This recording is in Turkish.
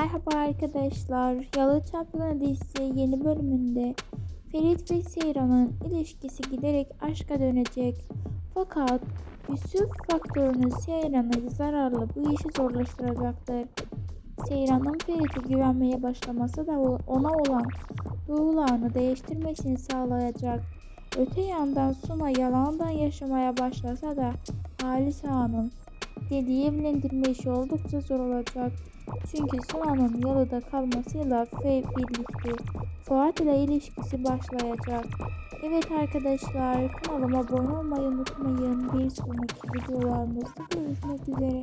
Merhaba arkadaşlar. Yalı Çapkını dizisi yeni bölümünde Ferit ve Seyran'ın ilişkisi giderek aşka dönecek. Fakat Yusuf faktörünü Seyran'a zararlı bu işi zorlaştıracaktır. Seyran'ın Ferit'e güvenmeye başlaması da ona olan duygularını değiştirmesini sağlayacak. Öte yandan Suna yalandan yaşamaya başlasa da Halis Ağa'nın dediği evlendirme işi oldukça zor olacak. Çünkü Suna'nın yalıda kalmasıyla F birlikte Fuat ile ilişkisi başlayacak. Evet arkadaşlar kanalıma abone olmayı unutmayın. Bir sonraki videolarımızda görüşmek üzere.